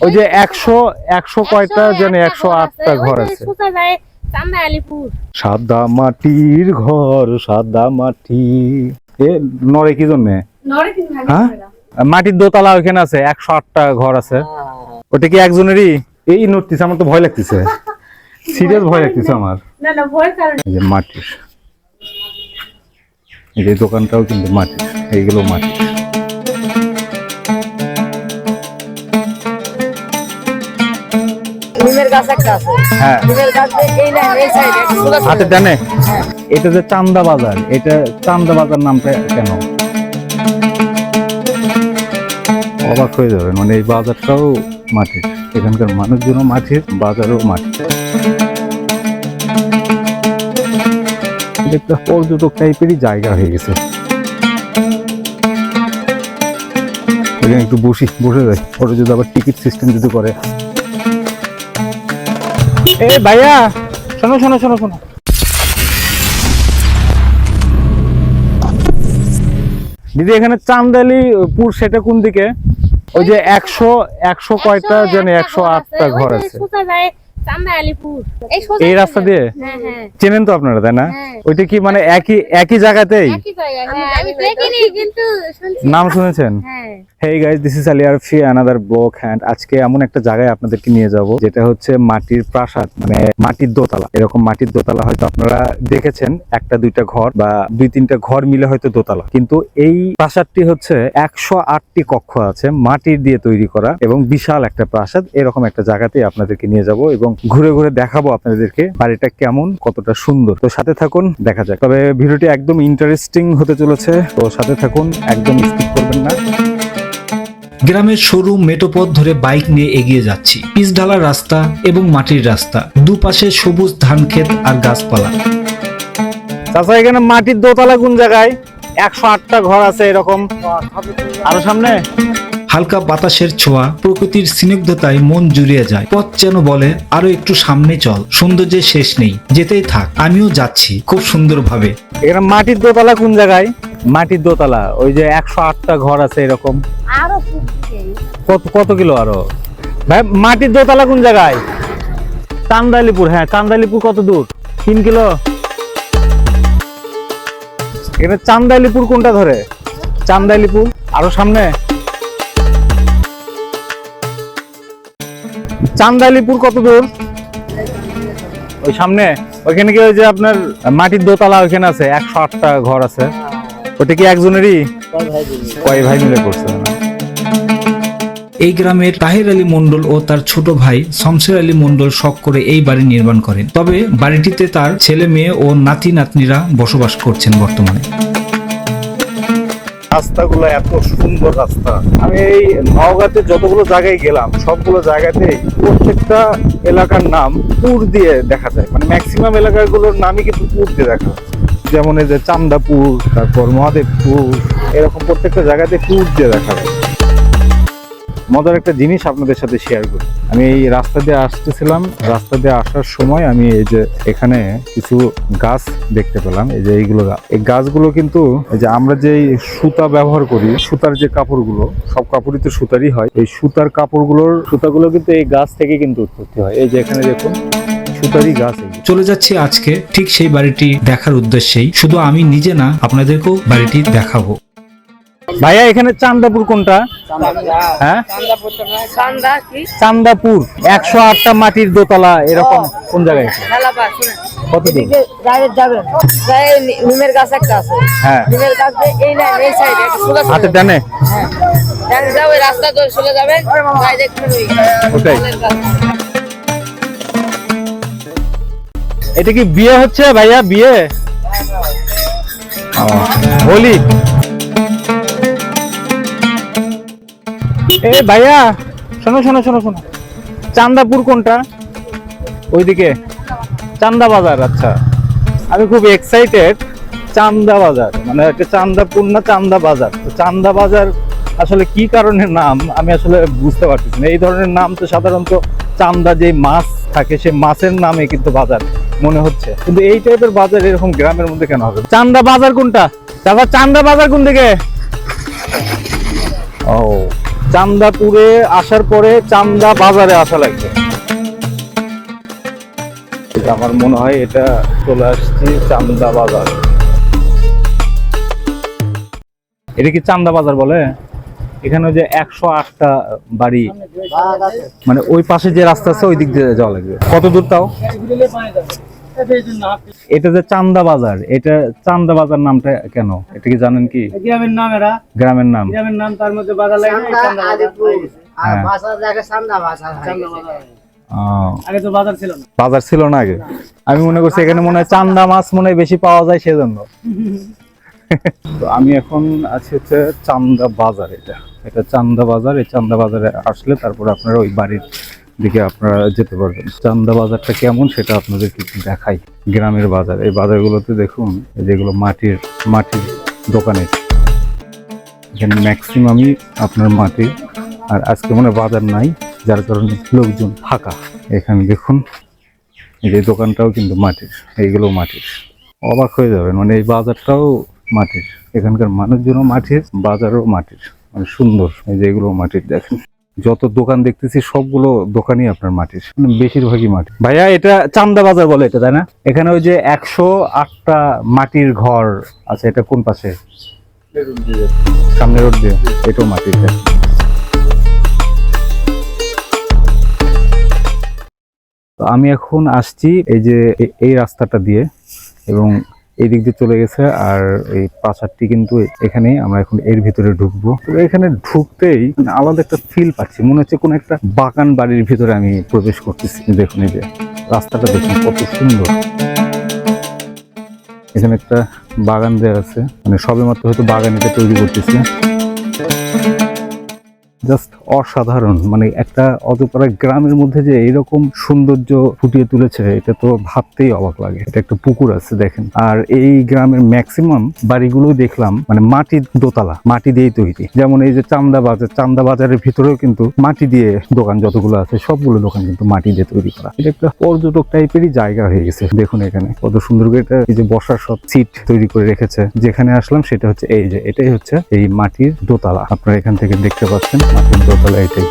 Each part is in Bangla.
ওই যে একশো একশো কয়টা জানি একশো আটটা ঘর আছে। সাদা মাটির ঘর সাদা মাটি। এ নরে কি জন্যে? হ্যাঁ? মাটির দোতলা ওইখানে আছে একশো আটটা ঘর আছে। ওটা কি একজনেরই? এই নড়তিছে আমার তো ভয় লাগতেছে। সিরিয়াস ভয় লাগতেছে আমার। না না ভয় কারণ। এই যে মাটির। এই দোকানটাও কিন্তু মাটির এইগুলো মাটির। গাছ একটা আছে। হ্যাঁ। এই না এই সাইডে হাতে ডানে এটা যে চান্দা বাজার এটা চান্দা বাজার নামটা কেন? অবাক হয়ে মানে এই বাজারটাও মাটির এখানকার মানুষজনও মাটির বাজারও মাটির একটা পর্যটক টাইপেরই জায়গা হয়ে গেছে। এখানে একটু বসি বসে যাই। ওরা যদি আবার টিকিট সিস্টেম যদি করে। এ ভাইয়া শোনো শোনো শোনো শোনো। দিদি এখানে চান্দালি পুর সেটা কোন দিকে? ওই যে একশো একশো কয়টা যেন একশো আটটা ঘর আছে। এই রাস্তা দিয়ে? হ্যাঁ হ্যাঁ। চেনেন তো আপনারা তাই না? হ্যাঁ। ওইটা কি মানে একই একই জায়গাতেই? হ্যাঁ নাম শুনেছেন? হ্যাঁ। Hey guys this is Ali Arfi another block hand আজকে এমন একটা জায়গায় আপনাদেরকে নিয়ে যাব যেটা হচ্ছে মাটির প্রাসাদ মানে মাটির দোতলা। এরকম মাটির দোতলা হয়তো আপনারা দেখেছেন একটা দুইটা ঘর বা দুই তিনটা ঘর মিলে হয়তো দোতলা। কিন্তু এই প্রাসাদটি হচ্ছে একশো আটটি কক্ষ আছে মাটির দিয়ে তৈরি করা এবং বিশাল একটা প্রাসাদ। এরকম একটা জায়গাতেই আপনাদেরকে নিয়ে যাব এবং ঘুরে ঘুরে দেখাবো আপনাদেরকে বাড়িটা কেমন কতটা সুন্দর। তো সাথে থাকুন দেখা যাক। তবে ভিডিওটি একদম ইন্টারেস্টিং হতে চলেছে। তো সাথে থাকুন একদম স্কিপ করবেন না। গ্রামের সরু মেটোপথ ধরে বাইক নিয়ে এগিয়ে যাচ্ছি। পিচ ঢালা রাস্তা এবং মাটির রাস্তা। দুপাশে সবুজ ধান ক্ষেত আর গাছপালা। চাচা এখানে মাটির দোতলা কোন জায়গায়? একশো আটটা ঘর আছে এরকম। আরও সামনে? হালকা বাতাসের ছোঁয়া প্রকৃতির স্নিগ্ধতায় মন জুড়িয়ে যায়। পথ যেন বলে আরও একটু সামনে চল সৌন্দর্যের শেষ নেই যেতেই থাক আমিও যাচ্ছি খুব সুন্দরভাবে। এখানে মাটির দোতলা কোন জায়গায়? মাটির দোতলা ওই যে একশো আটটা ঘর আছে এরকম। আরও কত কত কিলো আরও? ভাই মাটির দোতলা কোন জায়গায়? চান্দালিপুর হ্যাঁ চান্দালিপুর কত দূর? তিন কিলো। এখানে চান্দালিপুর কোনটা ধরে? চান্দালিপুর আরও সামনে? চান্দালিপুর কত দূর? ওই সামনে ওইখানে কি ওই যে আপনার মাটির দোতলা ওইখানে আছে? একশো আটটা ঘর আছে। ওটা কি একজনেরই? কয় ভাই মিলে করছে এই গ্রামের তাহির আলী মন্ডল ও তার ছোট ভাই শমশের আলী মন্ডল শখ করে এই বাড়ি নির্মাণ করেন। তবে বাড়িটিতে তার ছেলে মেয়ে ও নাতি নাতনিরা বসবাস করছেন বর্তমানে। রাস্তাগুলো এত সুন্দর রাস্তা। আমি এই নওগাঁতে যতগুলো জায়গায় গেলাম, সবগুলো জায়গাতেই প্রত্যেকটা এলাকার নাম পুর দিয়ে দেখা যায়। মানে ম্যাক্সিমাম এলাকাগুলোর নামই কিন্তু পুর দিয়ে দেখা যায়। যেমন এই যে চান্দাপুর, তারপর মহাদেবপুর, এরকম প্রত্যেকটা জায়গাতে পুর দিয়ে দেখা যায়। মজার একটা জিনিস আপনাদের সাথে শেয়ার করি। আমি এই রাস্তা দিয়ে আসতেছিলাম, রাস্তা দিয়ে আসার সময় আমি এই যে এখানে কিছু গাছ দেখতে পেলাম, এই যে এইগুলো গাছ এই গাছগুলো কিন্তু এই যে আমরা যে সুতা ব্যবহার করি, সুতার যে কাপড়গুলো, সব কাপড়ই তো সুতারই হয়। এই সুতার কাপড়গুলোর, সুতাগুলো কিন্তু এই গাছ থেকে কিন্তু উৎপত্তি হয়। এই যে এখানে দেখুন গাছ চলে যাচ্ছি আজকে, ঠিক সেই বাড়িটি দেখার উদ্দেশ্যেই। শুধু আমি নিজে না, আপনাদেরকেও বাড়িটি দেখাবো। ভাইয়া, এখানে চান্দাপুর কোনটা? হ্যাঁ? চান্দাপুর, একশো আটটা মাটির দোতলা, এরকম কোন জায়গায়? হ্যাঁ। এটা কি বিয়ে হচ্ছে ভাইয়া, বিয়ে? হোলি? এ ভাইয়া, শোনো শোনো শোনো শোনো। চান্দাপুর কোনটা? ওইদিকে। চান্দা বাজার আচ্ছা। আমি খুব এক্সাইটেড চান্দা বাজার মানে একটা চান্দাপুর না চান্দা বাজার তো চান্দা বাজার আসলে কি কারণে নাম, আমি আসলে বুঝতে পারতেছি না। এই ধরনের নাম তো সাধারণত চান্দা যে মাছ থাকে সে মাছের নামে কিন্তু বাজার মনে হচ্ছে। কিন্তু এই টাইপের বাজার এরকম গ্রামের মধ্যে কেন হবে? চান্দা বাজার কোনটা? তারপর চান্দা বাজার কোন দিকে ও। চান্দাপুরে আসার পরে চান্দা বাজারে আসা লাগবে। আমার মনে হয় এটা চলে আসছি চান্দা বাজার। এটা কি চান্দা বাজার বলে? এখানে যে একশো আটটা বাড়ি মানে ওই পাশে যে রাস্তা আছে, ওই দিক দিয়ে যাওয়া লাগবে। কত দূর তাও? এটা যে চান্দা বাজার এটা চান্দা বাজার নামটা কেন? এটা কি জানেন কি? গ্রামের নাম এরা। গ্রামের নাম। গ্রামের নাম তার মধ্যে বাধা লাগে। না, এই চান্দা বাজার হয়ে। চান্দা বাজার। আহ, আগে তো বাজার ছিল না। বাজার ছিল না আগে? আমি মনে করছি এখানে মনে হয় চান্দা মাছ মনে হয় বেশি পাওয়া যায় সেজন্য। তো আমি এখন আছি হচ্ছে চান্দা বাজার এটা। এটা চান্দা বাজার এই চান্দা বাজারে আসলে তারপর আপনারা ওই বাড়ির দিকে আপনারা যেতে পারবেন। চান্দা বাজারটা কেমন সেটা আপনাদের কিছু দেখাই। গ্রামের বাজার। এই বাজারগুলোতে দেখুন যেগুলো মাটির মাটির দোকানে। এখানে ম্যাক্সিমামই আপনার মাটির আর আজকে মনে বাজার নাই, যার কারণে লোকজন ফাঁকা। এখানে দেখুন, এই যে দোকানটাও কিন্তু মাটির, এইগুলো মাটির। অবাক হয়ে যাবেন মানে এই বাজারটাও মাটির। এখানকার মানুষজনও মাটির, বাজারও মাটির। মানে সুন্দর, এই যে এগুলো মাটির দেখেন। যত দোকান দেখতেছি, সবগুলো দোকানই আপনার মাটির মানে বেশিরভাগই মাটি ভাইয়া, এটা চান্দা বাজার বলে এটা, তাই না? এখানে ওই যে একশো আটটা মাটির ঘর আছে, এটা কোন পাশে? সামনে রোড দিয়ে। এটাও মাটির তো আমি এখন আসছি এই যে এই রাস্তাটা দিয়ে এবং এই দিক দিয়ে চলে গেছে আর এই প্রাসাদটি কিন্তু এখানে আমরা এখন এর ভিতরে ঢুকবো। তো এখানে ঢুকতেই মানে আলাদা একটা ফিল পাচ্ছি। মনে হচ্ছে কোনো একটা বাগান বাড়ির ভিতরে আমি প্রবেশ করতেছি। দেখুন এই যে, রাস্তাটা দেখুন কত সুন্দর। এখানে একটা বাগান দেওয়া আছে। মানে সবে মাত্র হয়তো বাগান এটা তৈরি করতেছে। জাস্ট অসাধারণ। মানে একটা অতপাড়া গ্রামের মধ্যে যে এরকম সৌন্দর্য ফুটিয়ে তুলেছে, এটা তো ভাবতেই অবাক লাগে। এটা একটা পুকুর আছে, দেখেন। আর এই গ্রামের ম্যাক্সিমাম বাড়িগুলো দেখলাম মানে মাটির দোতলা, মাটি দিয়েই তৈরি। যেমন এই যে চান্দা বাজার, চান্দা বাজারের ভিতরেও কিন্তু মাটি দিয়ে দোকান যতগুলো আছে, সবগুলো দোকান কিন্তু মাটি দিয়ে তৈরি করা। এটা একটা পর্যটক টাইপেরই জায়গা হয়ে গেছে, দেখুন এখানে। কত সুন্দর করে এটা এই যে বসার সব সিট তৈরি করে রেখেছে। যেখানে আসলাম সেটা হচ্ছে এই যে, এটাই হচ্ছে এই মাটির দোতলা। আপনারা এখান থেকে দেখতে পাচ্ছেন। মাটির দোতলা এটাই।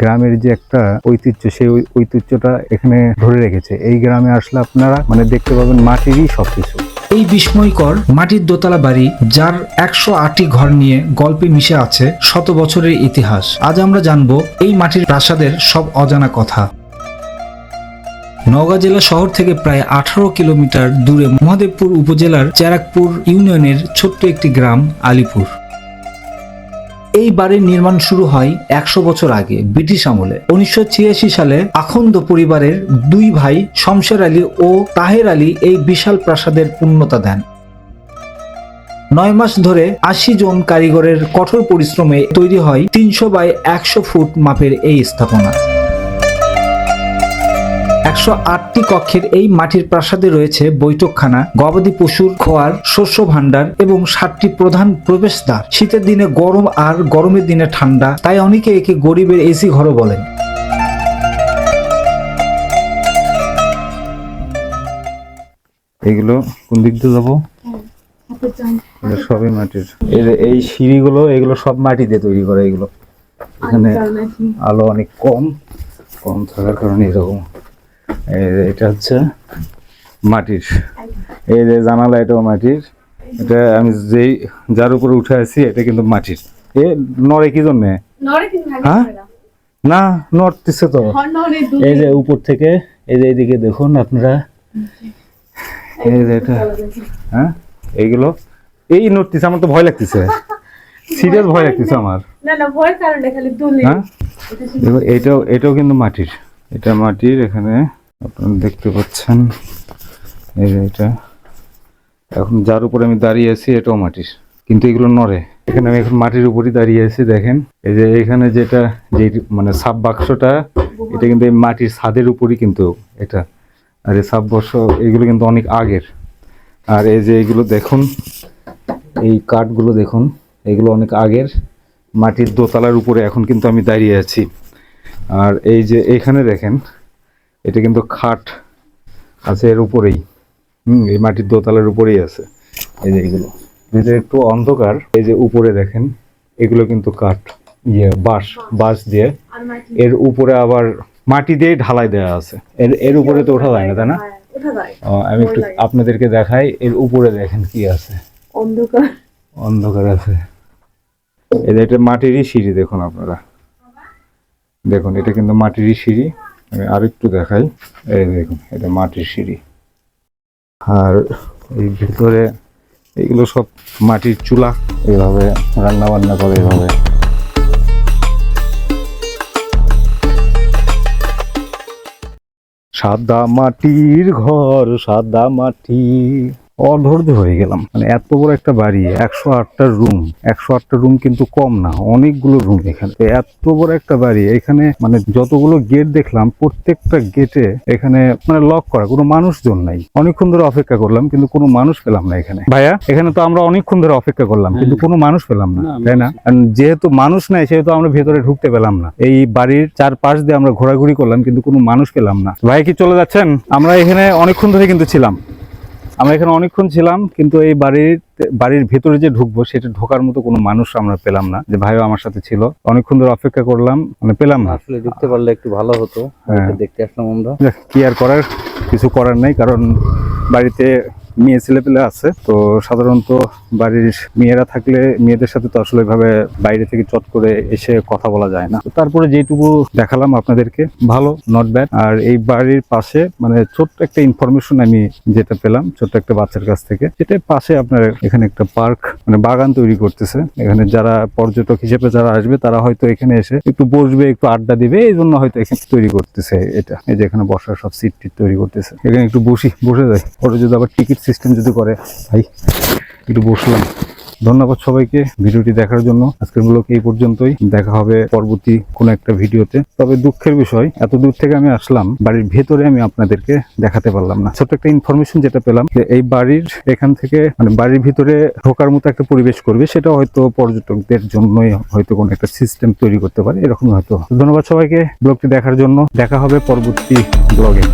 গ্রামের যে একটা ঐতিহ্য, সেই ঐতিহ্যটা এখানে ধরে রেখেছে। এই গ্রামে আসলে আপনারা মানে দেখতে পাবেন মাটিরই সবকিছু। এই বিস্ময়কর মাটির দোতলা বাড়ি, যার একশো আটটি ঘর নিয়ে গল্পে মিশে আছে শত বছরের ইতিহাস। আজ আমরা জানব এই মাটির প্রাসাদের সব অজানা কথা। নওগাঁ জেলা শহর থেকে প্রায় আঠারো কিলোমিটার দূরে মহাদেবপুর উপজেলার চেরাকপুর ইউনিয়নের ছোট্ট একটি গ্রাম, আলিপুর। এই বাড়ির নির্মাণ শুরু হয় একশো বছর আগে ব্রিটিশ আমলে। উনিশশো ছিয়াশি সালে আখন্দ পরিবারের দুই ভাই শমশের আলী ও তাহের আলী এই বিশাল প্রাসাদের পূর্ণতা দেন। নয় মাস ধরে আশি জন কারিগরের কঠোর পরিশ্রমে তৈরি হয় তিনশো বাই একশো ফুট মাপের এই স্থাপনা। একশো আটটি কক্ষের এই মাটির প্রাসাদে রয়েছে বৈঠকখানা গবাদি পশুর খোয়ার শস্য ভাণ্ডার এবং সাতটি প্রধান প্রবেশদ্বার। শীতের দিনে গরম আর গরমের দিনে ঠান্ডা তাই অনেকে একে গরিবের এসি ঘরও বলেন। এগুলো কোন দিক দিয়ে যাব? সবই মাটির। এই সিঁড়িগুলো এগুলো সব মাটি দিয়ে তৈরি করা এগুলো। এখানে আলো অনেক কম কম থাকার কারণে এরকম। এটা হচ্ছে মাটির। এই যে জানালা এটাও মাটির। এটা আমি যেই যার উপরে উঠে আছি এটা কিন্তু মাটির। এ নড়ে কি জন্যে? হ্যাঁ? না। নড়তেছে তো। এই যে উপর থেকে এই যে এইদিকে দেখুন আপনারা। এই যে এটা হ্যাঁ? এইগুলো। এই নড়তেছে আমার তো ভয় লাগতেছে। সিরিয়াস ভয় লাগতেছে আমার। না না ভয় কারণে খালি দুলে হ্যাঁ? এটাও এটাও কিন্তু মাটির। এটা মাটির, এখানে আপনারা দেখতে পাচ্ছেন। এই যে এটা। এখন যার উপরে আমি দাঁড়িয়ে আছি, এটাও মাটির। কিন্তু এগুলো নড়ে। এখানে আমি এখন মাটির উপরই দাঁড়িয়ে আছি, দেখেন। এই যে এখানে যেটা যে মানে সাব বাক্সটা, এটা কিন্তু এই মাটির ছাদের উপরই কিন্তু এটা। আর এই সাব বাক্স, এগুলো কিন্তু অনেক আগের। আর এই যে এগুলো দেখুন, এই কাঠগুলো দেখুন, এগুলো অনেক আগের। মাটির দোতলার উপরে এখন কিন্তু আমি দাঁড়িয়ে আছি। আর এই যে এইখানে দেখেন এটা কিন্তু খাট আছে এর উপরেই। হুম এই মাটির দোতলার উপরেই আছে। এই যে এগুলো। ভিতরে একটু অন্ধকার। এই যে উপরে দেখেন এগুলো কিন্তু কাঠ ইয়ে বাঁশ বাঁশ দিয়ে। এর উপরে আবার মাটি দিয়ে ঢালাই দেওয়া আছে। এর এর উপরে তো ওঠা যায় না তাই না? আমি একটু আপনাদেরকে দেখাই এর উপরে দেখেন কি আছে। অন্ধকার। অন্ধকার আছে। এটা মাটিরই সিঁড়ি দেখুন আপনারা। দেখুন, এটা কিন্তু মাটিরই সিঁড়ি। আমি আরেকটু দেখাই। এই দেখুন, এটা মাটির সিঁড়ি। আর এই ভিতরে এগুলো সব মাটির চুলা। এইভাবে রান্না বান্না করে এইভাবে সাদা মাটির ঘর, সাদা মাটি। অধৈর্য হয়ে গেলাম। মানে এত বড় একটা বাড়ি একশো আটটা রুম একশো আটটা রুম কিন্তু কম না অনেকগুলো রুম এখানে। এত বড় একটা বাড়ি এখানে মানে যতগুলো গেট দেখলাম প্রত্যেকটা গেটে এখানে মানে লক করা কোনো মানুষজন নাই। অনেকক্ষণ ধরে অপেক্ষা করলাম কিন্তু কোনো মানুষ পেলাম না এখানে। ভাইয়া এখানে তো আমরা অনেকক্ষণ ধরে অপেক্ষা করলাম কিন্তু কোনো মানুষ পেলাম না তাই না? যেহেতু মানুষ নাই সেহেতু আমরা ভেতরে ঢুকতে পেলাম না। এই বাড়ির চারপাশ দিয়ে আমরা ঘোরাঘুরি করলাম কিন্তু কোনো মানুষ পেলাম না। ভাই কি চলে যাচ্ছেন? আমরা এখানে অনেকক্ষণ ধরে কিন্তু ছিলাম। আমরা এখানে অনেকক্ষণ ছিলাম কিন্তু এই বাড়ির বাড়ির ভেতরে যে ঢুকবো সেটা ঢোকার মতো কোনো মানুষ আমরা পেলাম না। যে ভাইও আমার সাথে ছিল। অনেকক্ষণ ধরে অপেক্ষা করলাম মানে পেলাম না। আসলে ঢুকতে পারলে একটু ভালো হতো। হ্যাঁ। দেখতে আসলাম আমরা। কি আর করার কিছু করার নেই কারণ বাড়িতে মেয়ে ছেলে পেলে আছে, তো সাধারণত বাড়ির মেয়েরা থাকলে মেয়েদের সাথে তো আসলে ভাবে বাইরে থেকে চট করে এসে কথা বলা যায় না। তারপরে যেটুকু দেখালাম আপনাদেরকে, ভালো নট ব্যাড আর এই বাড়ির পাশে মানে ছোট্ট একটা ইনফরমেশন আমি যেটা পেলাম, ছোট্ট একটা বাচ্চার কাছ থেকে যেটা পাশে আপনার এখানে একটা পার্ক মানে বাগান তৈরি করতেছে। এখানে যারা পর্যটক হিসেবে যারা আসবে, তারা হয়তো এখানে এসে একটু বসবে, একটু আড্ডা দিবে, এই জন্য হয়তো এখানে তৈরি করতেছে এটা। এই যে এখানে বসার সব সিট টিট তৈরি করতেছে। এখানে একটু বসি, বসে যাই। ওটা যদি আবার টিকিট সিস্টেম যদি করে, ভাই, একটু বসলাম। ধন্যবাদ সবাইকে ভিডিওটি দেখার জন্য। আজকের ব্লগ এই পর্যন্তই। দেখা হবে পরবর্তী কোনো একটা ভিডিওতে। তবে দুঃখের বিষয়, এত দূর থেকে আমি আসলাম, বাড়ির ভেতরে আমি আপনাদেরকে দেখাতে পারলাম না। ছোট্ট একটা ইনফরমেশন যেটা পেলাম, যে এই বাড়ির এখান থেকে মানে বাড়ির ভিতরে ঢোকার মতো একটা পরিবেশ করবে সেটা হয়তো পর্যটকদের জন্যই হয়তো কোনো একটা সিস্টেম তৈরি করতে পারে এরকম হয়তো ধন্যবাদ সবাইকে ব্লগটি দেখার জন্য। দেখা হবে পরবর্তী ব্লগে